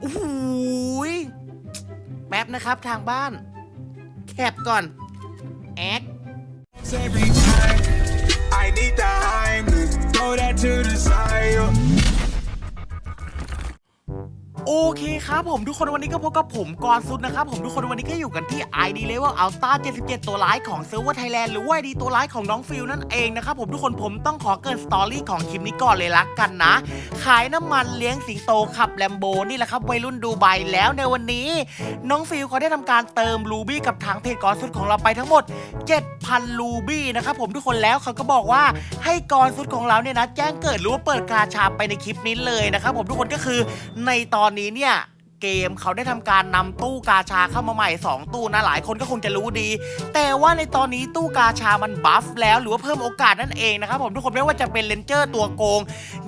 โอ้โหยแป๊บนะครับทางบ้าน แคบก่อน แอค every time. I need the high, throw that to the side. yo. โอเคครับผมทุกคนวันนี้ก็พบกับผมกรซุดนะครับผมทุกคนวันนี้ก็อยู่กันที่ ID Level Alta 77 ตัวร้ายของเซิร์ฟเวอร์ไทยแลนด์หรือว่า ID ตัวร้ายของน้องฟิลนั่นเองนะครับผมทุกคนผมต้องขอเกินสตอรี่ของคลิปนี้ก่อนเลยละกันนะ ขายน้ำมันเลี้ยงสิงโตขับแลมโบนี่แหละครับวัยรุ่นดูไบแล้วในวันนี้ น้องฟิลเขาได้ทำการเติมรูบี้กับทางเพจกรซุดของเราไปทั้งหมด 7,000 รูบี้นะครับผมทุกคนแล้วเขาก็บอกว่าให้กรซุดของเราเนี่ยนะแจ้งเกิดหรือว่าเปิดกาชาไปในคลิปนี้เลยนะครับผมทุกคนก็คือในตอนนี้เนี่ยเกมเขาได้ทำการนำตู้กาชาเข้ามาใหม่ 2 ตู้นะหลายคนก็คงจะรู้ดี แต่ว่าในตอนนี้ตู้กาชามันบัฟแล้วหรือว่าเพิ่มโอกาสนั่นเองนะครับผมทุกคนไม่ว่าจะเป็นเลนเจอร์ตัวโกง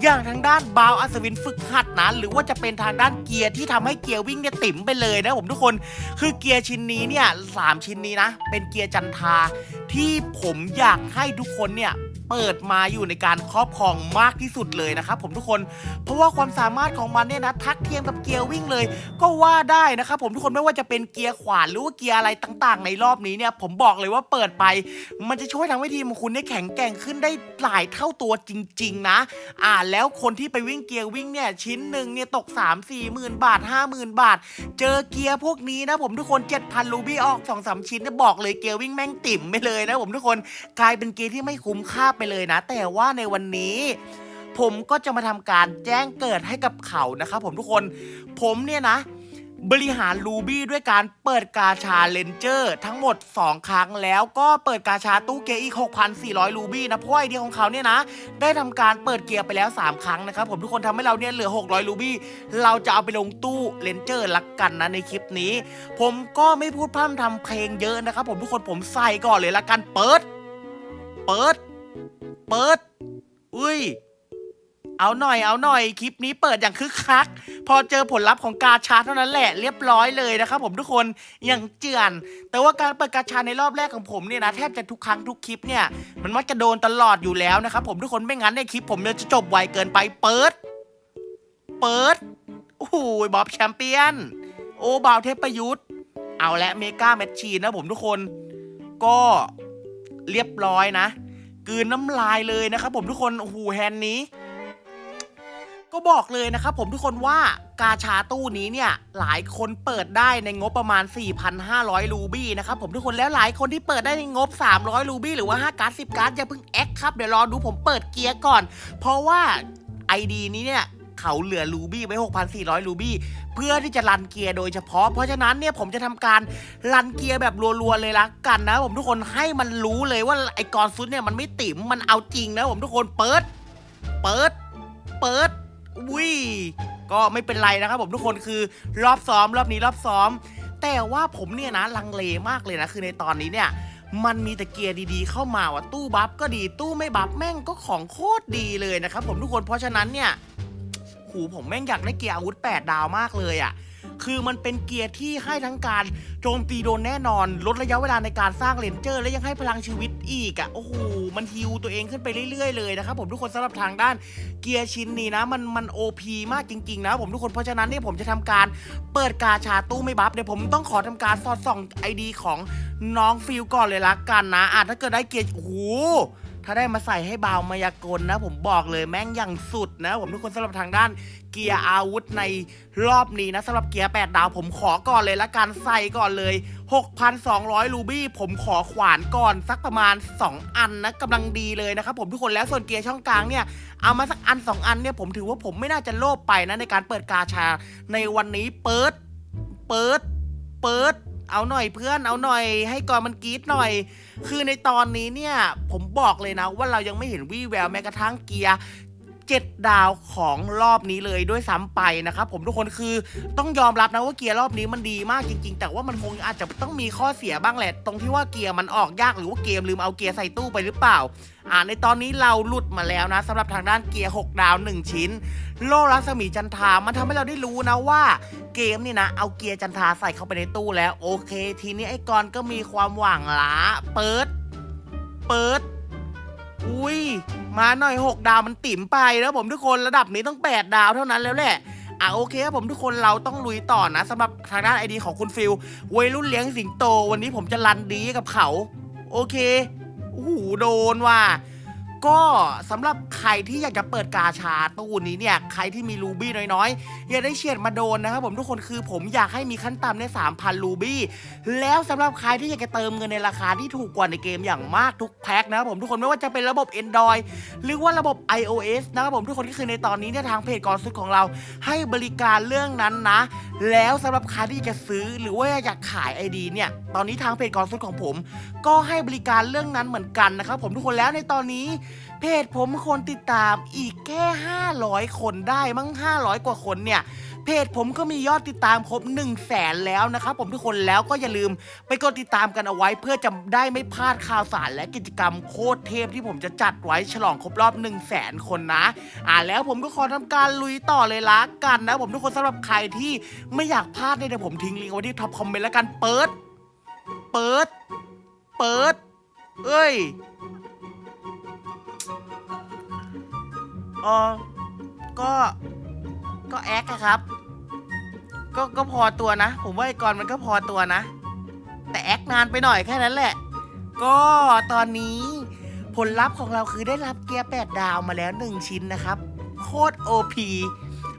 อย่างทางด้านบาวอัศวินฝึกหัดนะหรือว่าจะเป็นทางด้านเกียร์ที่ทำให้เกียร์วิ่งเนี่ยติ๋มไปเลยนะผมทุกคนคือเกียร์ชิ้นนี้เนี่ยสามชิ้นนี้นะ เป็นเกียร์จันทาที่ผมอยากให้ทุกคนเนี่ย เปิดมาอยู่ในการครอบครองมากที่สุดเลยนะครับผมทุกคน เพราะว่าความสามารถของมันเนี่ยนะทักเทียมกับเกียร์วิ่งเลย ก็ว่าได้นะครับผมทุกคนไม่ว่าจะเป็นเกียร์ขวานหรือว่าเกียร์อะไรต่างๆ ในรอบนี้เนี่ยผมบอกเลยว่าเปิดไป มันจะช่วยทำให้ทีมของคุณเนี่ยแข็งแกร่งขึ้นได้หลายเท่าตัวจริง ๆ นะ อ่าแล้วคนที่ไปวิ่งเกียร์วิ่งเนี่ยชิ้นหนึ่งเนี่ยตก 3 4หมื่นบาท 5 0,000 บาท เจอเกียร์พวกนี้นะผมทุกคน 7,000 รูบี้ออก2อสชิ้นเนี่ยบอกเลยเกียร์วิ่งแม่งติ่มไปเลยนะผมทุกคนกลายเป็นเกียร์ที่ไม่คุ้มค่าไปเลยนะ แต่ว่าในวันนี้ผมก็จะมาทำการแจ้งเกิดให้กับเขานะครับผมทุกคน ผมเนี่ยนะ บริหารรูบี้ด้วยการเปิดกาชาเลนเจอร์ทั้งหมด 2 ครั้งแล้วก็เปิดกาชาตู้เกียร์อีก 6,400รูบี้นะ เพราะไอเดียของเขาเนี่ยนะ ได้ทำการเปิดเกียร์ไปแล้ว 3 ครั้งนะครับผมทุกคนทำให้เราเนี่ยเหลือ 600รูบี้ เราจะเอาไปลงตู้เลนเจอร์ละกันนะในคลิปนี้ ผมก็ไม่พูดพร่ำทำเพลงเยอะนะครับผมทุกคนผมใส่ก่อนเลยละกันเปิด เปิด เปิด อุ้ย เอาหน่อยเอาหน่อยคลิปนี้เปิดอย่างคึกคัก พอเจอผลลัพธ์ของกาชาเท่านั้นแหละเรียบร้อยเลยนะครับผมทุกคนอย่างเจือน แต่ว่าการเปิดกาชาในรอบแรกของผมเนี่ยนะแทบจะทุกครั้งทุกคลิปเนี่ยมันมักจะโดนตลอดอยู่แล้วนะครับผมทุกคนไม่งั้นในคลิปผมเนี่ยจะจบไวเกินไปเปิด เปิดโอ้โหบอบแชมเปี้ยน โอ้บาวเทพประยุทธ์ เอาและเมกาแมชชีนนะผมทุกคน ก็เรียบร้อยนะ กืนน้ำลายเลยนะครับผมทุกคนโอ้โหแฮนด์นี้ ก็บอกเลยนะครับผมทุกคนว่ากาชาตู้นี้เนี่ยหลายคนเปิดได้ในงบประมาณ 4,500 รูบี้นะครับผมทุกคนแล้วหลายคนที่เปิดได้ในงบ 300 รูบี้หรือว่า 5 การ์ด 10 การ์ดอย่าเพิ่งแอคครับเดี๋ยวรอดูผมเปิดเกียร์ก่อน เพราะว่า ID นี้เนี่ยเขาเหลือรูบี้ไว้ 6,400 รูบี้ พื่อที่จะรันเกียร์โดยเฉพาะ เพราะฉะนั้นเนี่ยผมจะทำการรันเกียร์แบบรัวๆเลยละกันนะ ผมทุกคนให้มันรู้เลยว่าไอ้กอนซุดเนี่ยมันไม่ติ๋มมันเอาจริงนะผมทุกคนเปิด เปิด เปิดอุ้ยก็ไม่เป็นไรนะครับผมทุกคนคือรอบซ้อมรอบนี้รอบซ้อม แต่ว่าผมเนี่ยนะลังเลมากเลยนะคือในตอนนี้เนี่ยมันมีแต่เกียร์ดีๆ เข้ามาว่ะตู้บัฟก็ดีตู้ไม่บัฟแม่งก็ของโคตรดีเลยนะครับผมทุกคนเพราะฉะนั้นเนี่ย หูผมแม่งอยากได้เกียร์อาวุธ 8 ดาวมากเลยอะ่ะ คือมันเป็นเกียร์ที่ให้ทั้งการโจมตีโดนแน่นอน ลดระยะเวลาในการสร้างเลนเจอร์ และยังให้พลังชีวิตอีกอะ่ะ โอ้โห มันฮิวตัวเองขึ้นไปเรื่อยๆเลยนะครับผมทุกคนสำหรับทางด้านเกียร์ชิ้นนี้นะ มันมันโอพีมากจริงๆนะผมทุกคน เพราะฉะนั้นเนี่ยผมจะทำการเปิดกาชาตู้ไม่บัฟเดี๋ยวผมต้องขอทำการสอดส่องไอดีของน้องฟิลก่อนเลยละกันนะอะถ้าเกิดได้เกียร์โอ้โห ถ้าได้มาใส่ให้บาวมายากลนะ ผมบอกเลยแม่งอย่างสุดนะ ผมทุกคนสำหรับทางด้านเกียร์อาวุธในรอบนี้นะสำหรับเกียร์ 8 ดาวผมขอก่อนเลยละกันใส่ก่อนเลย 6,200 รูบี้ผมขอขวานก่อนสักประมาณ 2 อันนะกำลังดีเลยนะครับผมทุกคนแล้วส่วนเกียร์ช่องกลางเนี่ย เอามาสักอัน 2 อันเนี่ยผมถือว่าผมไม่น่าจะโลภไปนะในการเปิดกาชาในวันนี้เปิด เปิด เปิด เอาหน่อยเพื่อนเอาหน่อย ให้ก่อนมันกรีดหน่อย คือในตอนนี้เนี่ยผมบอกเลยนะว่าเรายังไม่เห็นวี่แววแม้กระทั่งเกียร์ เจ็ดดาวของรอบนี้เลยด้วยซ้ำไปนะครับผมทุกคนคือต้องยอมรับนะว่าเกียร์รอบนี้มันดีมากจริง ๆ แต่ว่ามันคงอาจจะต้องมีข้อเสียบ้างแหละ ตรงที่ว่าเกียร์มันออกยากหรือว่าเกมลืมเอาเกียร์ใส่ตู้ไปหรือเปล่าอ่าในตอนนี้เราหลุดมาแล้วนะสำหรับทางด้านเกียร์ 6 ดาว 1 ชิ้น โลรัศมีจันทา มันทำให้เราได้รู้นะว่าเกมนี่นะ เอาเกียร์จันทาใส่เข้าไปในตู้แล้ว โอเค ทีนี้ไอ้กรก็มีความหวังละเปิด เปิด อุ้ย มาหน่อย 6 ดาวมันติ่มไปแล้วผมทุกคนระดับนี้ต้อง 8 ดาวเท่านั้นแล้วแหละอะโอเคครับผมทุกคนเราต้องลุยต่อนะสำหรับทางด้านไอดีของคุณฟิลวัยรุ่นเลี้ยงสิงโต วันนี้ผมจะรันดีกับเขา โอเคโอ้โหโดนว่ะ ก็สำหรับใครที่อยากจะเปิดกาชาตู้นี้เนี่ย ใครที่มีรูบี้น้อยๆ อย่าได้เฉียดมาโดนนะครับผมทุกคนคือผมอยากให้มีขั้นต่ำใน3,000 รูบี้ แล้วสำหรับใครที่อยากจะเติมเงินในราคาที่ถูกกว่าในเกมอย่างมากทุกแพ็คนะครับผมทุกคนไม่ว่าจะเป็นระบบ Android หรือว่าระบบ iOS นะครับผมทุกคนก็คือในตอนนี้เนี่ยทางเพจกอนซุดของเรา ให้บริการเรื่องนั้นนะ แล้วสำหรับใครที่จะซื้อหรือว่าอยากขาย ID เนี่ยตอนนี้ทางเพจกอนซุดของผม ก็ให้บริการเรื่องนั้นเหมือนกันนะครับผมทุกคนแล้วในตอนนี้เพจผมคนติดตามอีกแค่ 500 คนได้มั้ง 500 กว่าคนเนี่ย เพจผมก็มียอดติดตามครบ 1 0 0 0 0แสนแล้วนะครับผมทุกคนแล้วก็อย่าลืมไปกดติดตามกันเอาไว้ เพื่อจะได้ไม่พลาดข่าวสารและกิจกรรมโคตรเทพที่ผมจะจัดไว้ฉลองครบรอบ 1 0 0 0 0แสนคนนะ อ่าแล้วผมก็ขอทำการลุยต่อเลยละกันนะ ผมทุกคนสำหรับใครที่ไม่อยากพลาดเนี่ยเดี๋ยวผมทิ้งลิงก์ไว้ที่ท็อปคอมเมนต์แล้วกันเปิด เปิด เปิด เอ้ย เออก็ก็แอคอะครับ ก็ก็พอตัวนะ ผมว่าไอ้กรมันก็พอตัวนะ แต่แอคนานไปหน่อยแค่นั้นแหละ ก็ตอนนี้ผลลัพธ์ของเราคือได้รับเกียร์ 8 ดาวมาแล้ว 1 ชิ้นนะครับ โคตร OP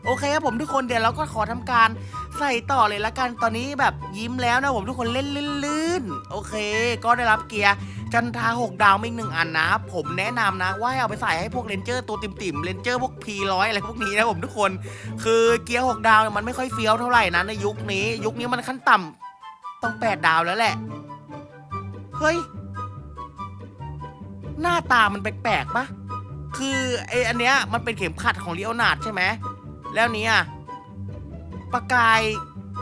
โอเคครับผมทุกคนเดี๋ยวเราก็ขอทำการใส่ต่อเลยละกันตอนนี้แบบยิ้มแล้วนะผมทุกคนเล่นลื่นๆโอเค ก็ได้รับเกียร์ จันทรา6ดาวมาอีกหนึ่งอันนะ ผมแนะนำนะว่าให้เอาไปใส่ให้พวกเลนเจอร์ตัวติ่มๆเลนเจอร์พวก P100 อยอะไรพวกนี้นะผมทุกคน คือเกียร์6ดาวมันไม่ค่อยเฟี้ยวเท่าไหร่นะในยุคนี้ ยุคนี้มันขั้นต่ำต้อง8ดาวแล้วแหละ เฮ้ย หน้าตามันแปลกๆปะคือไออันเนี้ยมันเป็นเข็มขัดของลีโอนาร์ดใช่ไหมแล้วเนี้ยประกาย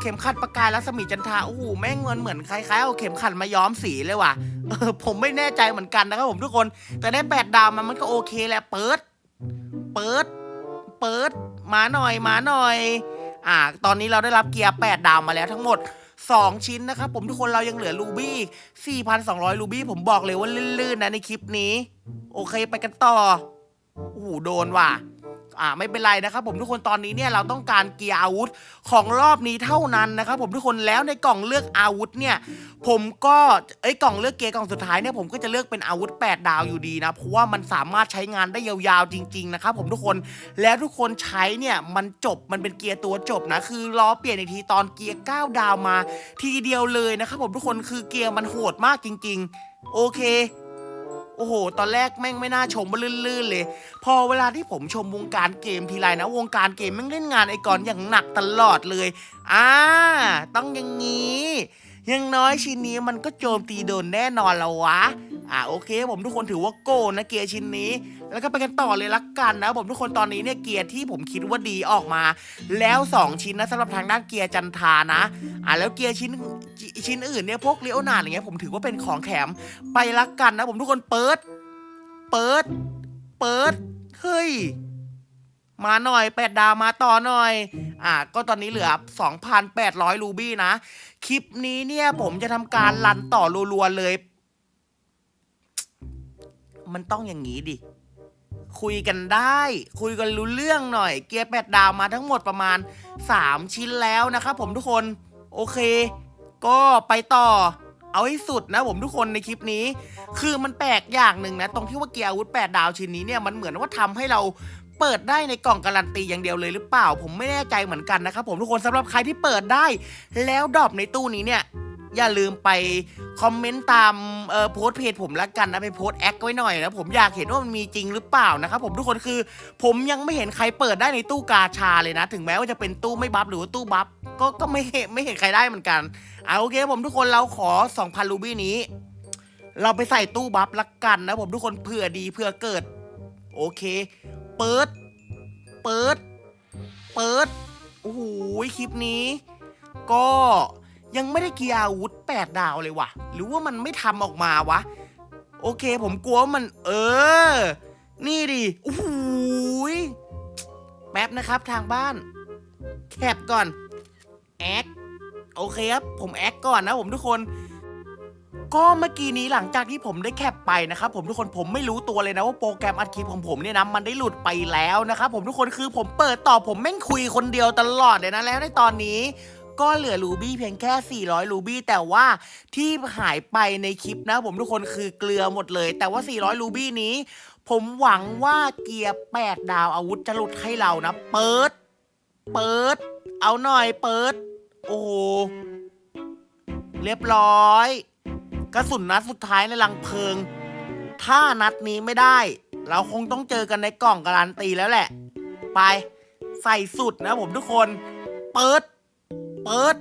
เข็มขัดประกายรัศมีจันทราโอ้โหแม่งเงินเหมือนคล้ายๆเอาเข็มขัดมาย้อมสีเลยว่ะเออผมไม่แน่ใจเหมือนกันนะครับผมทุกคน แต่ได้แปดดาวมันมันก็โอเคแหละเปิด เปิด เปิดมาหน่อยมาหน่อยอ่า ตอนนี้เราได้รับเกียร์ 8 ดาวมาแล้วทั้งหมด 2 ชิ้นนะครับผมทุกคนเรายังเหลือรูบี้4,200รูบี้ผมบอกเลยว่าลื่นๆนะในคลิปนี้ โอเคไปกันต่อโอ้โหโดนว่ะ อ่าไม่เป็นไรนะครับผมทุกคนตอนนี้เนี่ยเราต้องการเกียร์อาวุธของรอบนี้เท่านั้นนะครับผมทุกคนแล้วในกล่องเลือกอาวุธเนี่ยผมก็ไอ้กล่องเลือกเกียร์กล่องสุดท้ายเนี่ยผมก็จะเลือกเป็นอาวุธ 8 ดาวอยู่ดีนะเพราะว่ามันสามารถใช้งานได้ยาวๆจริงๆนะครับผมทุกคนแล้วทุกคนใช้เนี่ยมันจบมันเป็นเกียร์ตัวจบนะคือรอเปลี่ยนอีกทีตอนเกียร์ 9 ดาวมา ทีเดียวเลยนะครับผมทุกคนคือเกียร์มันโหดมากจริง ๆ โอเค โอ้โห ตอนแรกแม่งไม่น่าชมว่าลื่นๆเลย พอเวลาที่ผมชมวงการเกมทีไรนะ วงการเกมแม่งเล่นงานไอ้กอนอย่างหนักตลอดเลย อ่า ต้องอย่างนี้ ยังน้อยชิ้นนี้มันก็โจมตีโดนแน่นอนแล้ววะ อ่าโอเค ผมทุกคนถือว่าโกนะเกียร์ชิ้นนี้ แล้วก็ไปกันต่อเลยละกันนะ ผมทุกคนตอนนี้เนี่ยเกียร์ที่ผมคิดว่าดีออกมา แล้ว 2 ชิ้นนะสำหรับทางด้านเกียร์จันทานะ อ่าแล้วเกียร์ชิ้นชิ้นอื่นเนี่ยพวกเลโอนาร์ดอะไรเงี้ยผมถือว่าเป็นของแถมไปละกันนะ ผมทุกคนเปิด เปิด เปิดเฮ้ยมาหน่อยแปดดาวมาต่อหน่อย อ่าก็ตอนนี้เหลือ 2,800 รูบี้นะ คลิปนี้เนี่ยผมจะทำการรันต่อรัวๆเลย มันต้องอย่างนี้ดิ คุยกันได้ คุยกันรู้เรื่องหน่อย เกียร์แปดดาวมาทั้งหมดประมาณ 3 ชิ้นแล้วนะครับผมทุกคน โอเค ก็ไปต่อเอาให้สุดนะผมทุกคนในคลิปนี้ คือมันแปลกอย่างหนึ่งนะ ตรงที่ว่าเกียร์อาวุธ 8 ดาวชิ้นนี้เนี่ยมันเหมือนว่าทำให้เรา เปิดได้ในกล่องการันตีอย่างเดียวเลยหรือเปล่า ผมไม่แน่ใจเหมือนกันนะครับผมทุกคนสำหรับใครที่เปิดได้ แล้วดรอปในตู้นี้เนี่ยอย่าลืมไปคอมเมนต์ตามเอ่อโพสเพจผมละกันนะไปโพสแอคไว้หน่อยนะผมอยากเห็นว่ามันมีจริงหรือเปล่านะครับผมทุกคนคือ ผมยังไม่เห็นใครเปิดได้ในตู้กาชาเลยนะ ถึงแม้ว่าจะเป็นตู้ไม่บัฟหรือว่าตู้บัฟก็ก็ไม่เห็นไม่เห็นใครได้เหมือนกันอ่าโอเคผมทุกคนเราขอ 2,000รูบี้นี้ เราไปใส่ตู้บัฟละกันนะผมทุกคนเผื่อดีเผื่อเกิด โอเค เปิด เปิด เปิด โอ้โห คลิปนี้ ก็ยังไม่ได้เกียร์อาวุธแปดดาวเลยว่ะ หรือว่ามันไม่ทำออกมาวะ โอเค ผมกลัวว่ามัน เออ นี่ดิโอ้โหแป๊บนะครับทางบ้าน แคปก่อน แอค โอเคครับ ผมแอคก่อนนะผมทุกคน ก็เมื่อกี้นี้หลังจากที่ผมได้แคปไปนะครับผมทุกคนผมไม่รู้ตัวเลยนะว่าโปรแกรมอัดคลิปของผมเนี่ยนะมันได้หลุดไปแล้วนะครับผมทุกคนคือผมเปิดต่อผมแม่งคุยคนเดียวตลอดเลยนะแล้วในตอนนี้ก็เหลือรูบี้เพียงแค่ 400 รูบี้แต่ว่าที่หายไปในคลิปนะผมทุกคนคือเกลือหมดเลย แต่ว่า 400 รูบี้นี้ ผมหวังว่าเกียร์ 8 ดาวอาวุธจะหลุดให้เรานะ เปิด เปิด เอาหน่อยเปิด โอ้โหเรียบร้อย กระสุนนัดสุดท้ายในลังเพลิง ถ้านัดนี้ไม่ได้ เราคงต้องเจอกันในกล่องการันตีแล้วแหละ ไปใส่สุดนะผมทุกคน เปิด เปิด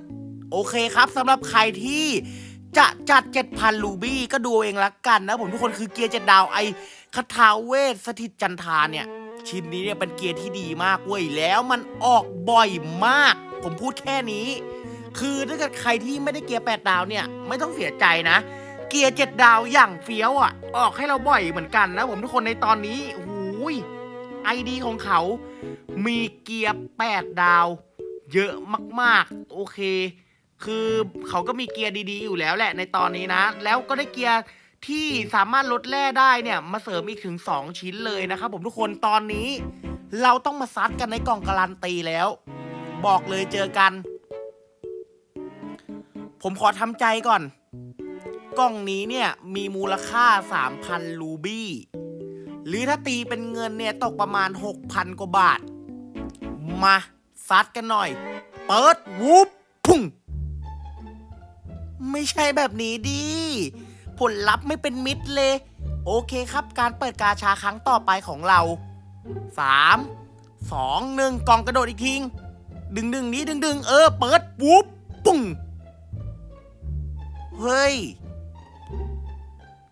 โอเคครับสำหรับใครที่จะจัด 7,000 ลูบี้ก็ดูเองละกันนะผมทุกคนคือเกียร์เจ็ดดาวไอคาถาเวทสถิตจันทาเนี่ย ชิ้นนี้เนี่ยเป็นเกียร์ที่ดีมากเว้ย แล้วมันออกบ่อยมาก ผมพูดแค่นี้ คือถ้าเกิดใครที่ไม่ได้เกียร์8ดาวเนี่ย ไม่ต้องเสียใจนะ เกียร์7ดาวอย่างเฟี้ยวอะ ออกให้เราบ่อยเหมือนกันนะผมทุกคนในตอนนี้หูยไอดีของเขา มีเกียร์8ดาว เยอะมากๆ โอเค คือเขาก็มีเกียร์ดีๆ อยู่แล้วแหละในตอนนี้นะ แล้วก็ได้เกียร์ที่สามารถลดแร่ได้เนี่ยมาเสริมอีกถึง 2 ชิ้นเลยนะครับผมทุกคนตอนนี้ เราต้องมาซัดกันในกล่องการันตีแล้ว บอกเลยเจอกัน ผมขอทำใจก่อน กล่องนี้เนี่ยมีมูลค่า 3,000 รูบี้ หรือถ้าตีเป็นเงินเนี่ยตกประมาณ 6,000 กว่าบาท มาซัดกันหน่อย เปิดวูบพุ่ง ไม่ใช่แบบนี้ดิ ผลลัพธ์ไม่เป็นมิตรเลย โอเคครับการเปิดกาชาครั้งต่อไปของเรา 3 2 1กล่องกระโดดอีกทีดึงดึงนี้ดึงดึงเออ เปิดวูบปุ้งเฮ้ย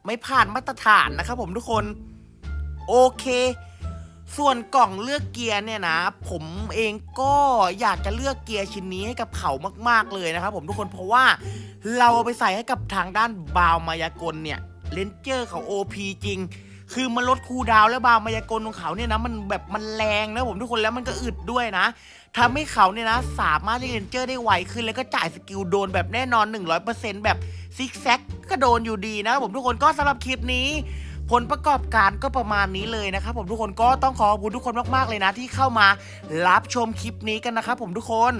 ไม่ผ่านมาตรฐานนะครับผมทุกคน โอเค ส่วนกล่องเลือกเกียร์เนี่ยนะ ผมเองก็อยากจะเลือกเกียร์ชิ้นนี้ให้กับเขามาก ๆเลยนะครับผมทุกคนเพราะว่าเราเอาไปใส่ให้กับทางด้านบาวมายากลเนี่ยเลนเจอร์เขา OP จริง คือมันลดคูดาวและบาวมายากลของเขาเนี่ยนะมันแบบมันแรงนะผมทุกคนแล้วมันก็อึดด้วยนะทำให้เขาเนี่ยนะสามารถเล่เลนเจอร์ได้ไวขึ้น แล้วก็จ่ายสกิลโดนแบบแน่นอน 100%แบบซิกแซกก็โดนอยู่ดีนะผมทุกคนก็สำหรับคลิปนี้ผลประกอบการก็ประมาณนี้เลยนะครับผมทุกคนก็ต้องขอขอบคุณทุกคนมากๆเลยนะ ที่เข้ามารับชมคลิปนี้กันนะครับผมทุกคน